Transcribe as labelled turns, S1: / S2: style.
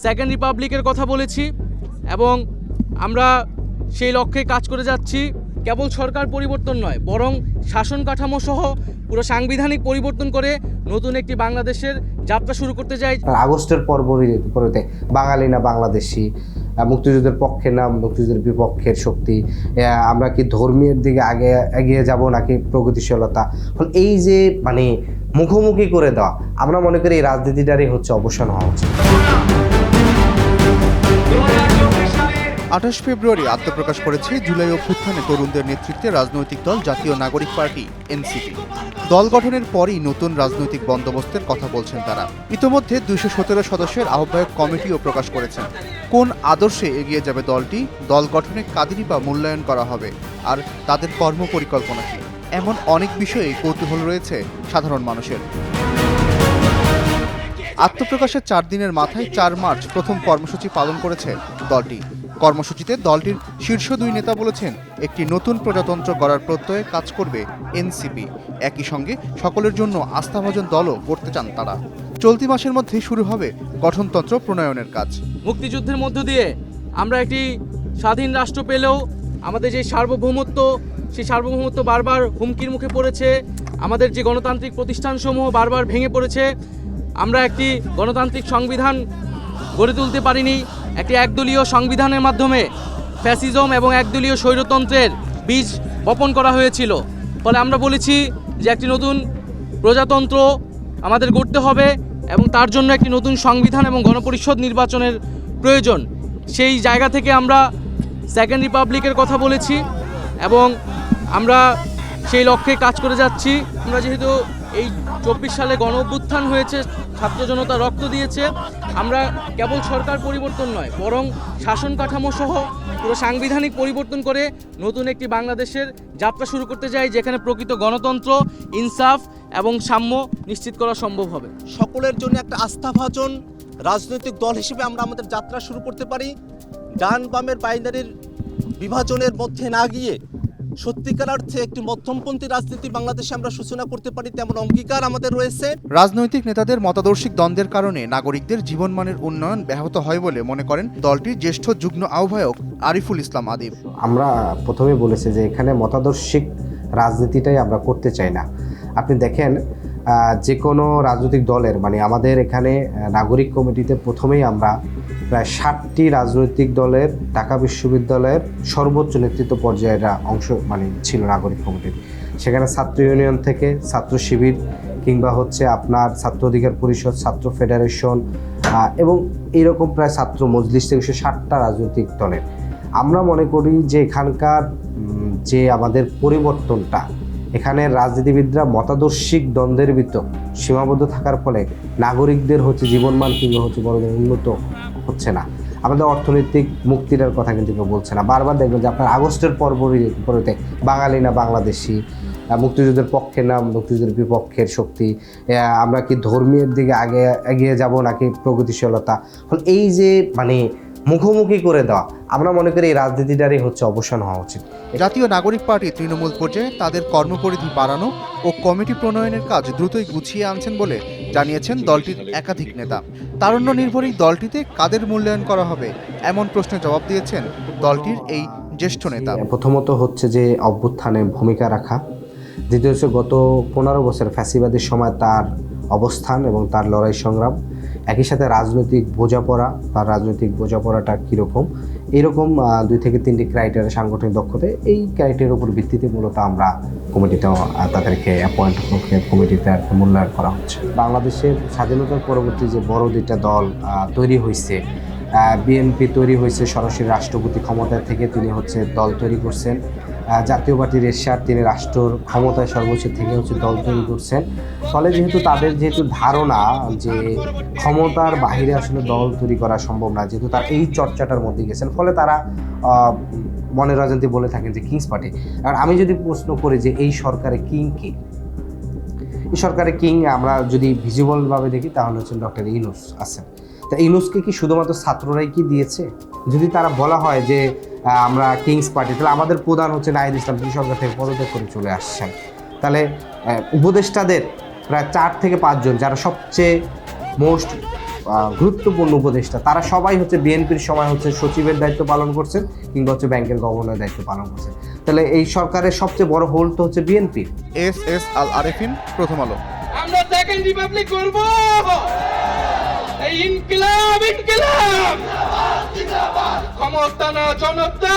S1: Second রিপাবলিকের কথা বলেছি এবং আমরা সেই লক্ষ্যে কাজ করে যাচ্ছি। কেবল সরকার পরিবর্তন নয়, বরং শাসন কাঠামো সহ পুরো সাংবিধানিক পরিবর্তন করে নতুন একটি বাংলাদেশের যাত্রা শুরু করতে যাই
S2: আগস্টের পরবর্তীতে বাঙালি না বাংলাদেশি মুক্তিযুদ্ধের পক্ষে না মুক্তিযুদ্ধের বিপক্ষের শক্তি আমরা কি ধর্মীয় দিকে আগে, এগিয়ে যাব নাকি প্রগতিশীলতা? এই যে মানে মুখোমুখি করে দেওয়া, আমরা মনে করি এই রাজনীতিটারই হচ্ছে অবসান হওয়া উচিত।
S3: আঠাশ ফেব্রুয়ারি আত্মপ্রকাশ করেছে জুলাই অভ্যুত্থানে তরুণদের নেতৃত্বে রাজনৈতিক দল জাতীয় নাগরিক পার্টি, এনসিপি। দল গঠনের পরই নতুন রাজনৈতিক বন্দোবস্তের কথা বলছেন তারা। ইতোমধ্যে দুইশো সতেরো সদস্যের আহ্বায়ক কমিটিও প্রকাশ করেছেন। কোন আদর্শে এগিয়ে যাবে দলটি? দল গঠনে কাদেরই বা মূল্যায়ন করা হবে? আর তাদের কর্মপরিকল্পনা কি? এমন অনেক বিষয়ে কৌতূহল রয়েছে সাধারণ মানুষের। আত্মপ্রকাশের চার দিনের মাথায় চার মার্চ প্রথম কর্মসূচি পালন করেছে দলটি। কর্মসূচিতে দলটির শীর্ষ দুই নেতা বলেছেন, একটি নতুন প্রজাতন্ত্র গড়ার প্রত্যয়ে কাজ করবে এনসিপি। একই সঙ্গে সকলের জন্য আস্থাভাজন দলও করতে চান তারা। চলতি মাসের মধ্যে শুরু হবে গঠনতন্ত্র প্রণয়নের কাজ।
S1: মুক্তিযুদ্ধের মধ্য দিয়ে আমরা একটি স্বাধীন রাষ্ট্র পেলেও আমাদের যে সার্বভৌমত্ব, সেই সার্বভৌমত্ব বারবার হুমকির মুখে পড়েছে, আমাদের যে গণতান্ত্রিক প্রতিষ্ঠানসমূহ বারবার ভেঙে পড়েছে, আমরা একটি গণতান্ত্রিক সংবিধান গড়ে তুলতে পারিনি একটি একদলীয় সংবিধানের মাধ্যমে ফ্যাসিজম এবং একদলীয় স্বৈরতন্ত্রের বীজ বপন করা হয়েছিল। ফলে আমরা বলেছি যে একটি নতুন প্রজাতন্ত্র আমাদের গড়তে হবে এবং তার জন্য একটি নতুন সংবিধান এবং গণপরিষদ নির্বাচনের প্রয়োজন। সেই জায়গা থেকে আমরা সেকেন্ড রিপাবলিকের কথা বলেছি এবং আমরা সেই লক্ষ্যে কাজ করে যাচ্ছি। আমরা যেহেতু এই চব্বিশ সালে গণ অভ্যুত্থান হয়েছে, ছাত্র জনতা রক্ত দিয়েছে। আমরা কেবল সরকার পরিবর্তন নয়, বরং শাসন কাঠামো সহ পুরো সাংবিধানিক পরিবর্তন করে নতুন একটি বাংলাদেশের যাত্রা শুরু করতে যাই যেখানে প্রকৃত গণতন্ত্র, ইনসাফ এবং সাম্য নিশ্চিত করা সম্ভব হবে।
S4: সকলের জন্য একটা আস্থাভাজন রাজনৈতিক দল হিসেবে আমরা আমাদের যাত্রা শুরু করতে পারি। ডান বামের বাইনারির বিভাজনের মধ্যে না গিয়ে সত্যিকার অর্থে একটি মধ্যমপন্থী রাজনীতি বাংলাদেশে আমরা সূচনা করতে পারি তেমন অঙ্গীকার আমাদের রয়েছে।
S3: রাজনৈতিক নেতাদের মতাদর্শিক দ্বন্দ্বের কারণে নাগরিকদের জীবনমানের উন্নয়ন ব্যাহত হয় বলে মনে করেন দলটির জ্যেষ্ঠ যুগ্ম আহ্বায়ক আরিফুল ইসলাম আদিব।
S2: আমরা প্রথমে বলেছি যে এখানে মতাদর্শিক রাজনীতিটাই আমরা করতে চাই না। আপনি দেখেন যে কোনো রাজনৈতিক দলের মানে আমাদের এখানে নাগরিক কমিটিতে প্রথমেই আমরা প্রায় ষাটটি রাজনৈতিক দলের, ঢাকা বিশ্ববিদ্যালয়ের সর্বোচ্চ নেতৃত্ব পর্যায়েরা অংশ মানে ছিল নাগরিক কমিটির সেখানে ছাত্র ইউনিয়ন থেকে ছাত্র শিবির কিংবা হচ্ছে আপনার ছাত্র অধিকার পরিষদ, ছাত্র ফেডারেশন এবং এইরকম প্রায় ছাত্র মজলিস থেকে সে ষাটটা রাজনৈতিক দলের। আমরা মনে করি যে এখানকার যে আমাদের পরিবর্তনটা এখানে রাজনীতিবিদরা মতাদর্শিক দ্বন্দ্বের ভিতর সীমাবদ্ধ থাকার ফলে নাগরিকদের হচ্ছে জীবনমান কিংবা হচ্ছে বড়দের উন্নত হচ্ছে না। আমাদের অর্থনৈতিক মুক্তিটার কথা কিন্তু কেউ বলছে না। বারবার দেখবেন যে আপনার আগস্টের পরবর্তীতে বাঙালি না বাংলাদেশি মুক্তিযুদ্ধের পক্ষে না মুক্তিযুদ্ধের বিপক্ষের শক্তি আমরা কি ধর্মীয় দিকে আগে এগিয়ে যাব নাকি প্রগতিশীলতা? এই যে মানে মুখোমুখি করে দেওয়া। আমরা মনে করি এই রাজনীতিটারই হচ্ছে অবসান হওয়া উচিত।
S3: জাতীয় নাগরিক পার্টি তৃণমূল পর্যায়ে তাদের কর্মপরিধি বাড়ানো ও কমিটি প্রণয়নের কাজ দ্রুতই গুছিয়ে আনছেন বলে জানিয়েছেন দলটির একাধিক নেতা। তারুণ্য নির্ভর এই দলটিতে কাদের মূল্যায়ন করা হবে এমন প্রশ্নের জবাব দিয়েছেন দলটির এই জ্যেষ্ঠ নেতা।
S2: প্রথমত হচ্ছে যে অভ্যুত্থানে ভূমিকা রাখা। দ্বিতীয় হচ্ছে গত পনেরো বছর ফ্যাসিবাদের সময় তার অবস্থান এবং তার লড়াই সংগ্রাম। একই সাথে রাজনৈতিক বোঝাপড়া, তার রাজনৈতিক বোঝাপড়াটা কীরকম? এরকম দুই থেকে তিনটি ক্রাইটেরিয়া সাংগঠনিক দক্ষতা, এই ক্রাইটেরিয়ার উপর ভিত্তিতে মূলত আমরা কমিটিতে তাদেরকে অ্যাপয়েন্ট কমিটিতে আর মূল্যায়ন করা হচ্ছে। বাংলাদেশের স্বাধীনতার পরবর্তী যে বড় দুইটা দল তৈরি হয়েছে বিএনপি তৈরি হয়েছে সরাসরি রাষ্ট্রপতি ক্ষমতা থেকে, তিনি হচ্ছে দল তৈরি করছেন। জাতীয় পার্টির এরশাদ, তিনি রাষ্ট্র ক্ষমতায় সর্বোচ্চ থেকে হচ্ছে দল তৈরি করছেন। ফলে যেহেতু তাদের যেহেতু ধারণা যে ক্ষমতার বাইরে আসলে দল তৈরি করা সম্ভব না, যেহেতু তার এই চর্চাটার মধ্যে গেছেন, ফলে তারা মনের রাজনীতি বলে থাকেন যে কিংস পার্টি। আর আমি যদি প্রশ্ন করি যে এই সরকারে কিং কি? এই সরকারের কিং আমরা যদি ভিজিবলভাবে দেখি, তাহলে হচ্ছেন ডক্টর ইনুস আছেন। তা ইনুসকে কি শুধুমাত্র ছাত্ররাই কি দিয়েছে? যদি তারা বলা হয় যে আমরা কিংস পার্টি তাহলে আমাদের প্রধান হচ্ছে নাহিদ ইসলাম তিনি সরকার থেকে পদত্যাগ করে চলে আসছেন। তাহলে উপদেষ্টাদের প্রায় চার থেকে পাঁচজন যারা সবচেয়ে মোস্ট গুরুত্বপূর্ণ উপদেষ্টা তারা সবাই হচ্ছে বিএনপির সময় হচ্ছে সচিবের দায়িত্ব পালন করছেন কিংবা হচ্ছে ব্যাংকের গভর্নরের দায়িত্ব পালন করছেন। তাহলে এই সরকারের সবচেয়ে বড় হোল তো হচ্ছে BNP.
S3: S S Al Arefin Prothom Alo.
S1: আমরা সেকেন্ড রিপাবলিক করব এই ইনকিলাব ইনকিলাব! ক্ষমতা না জনতা!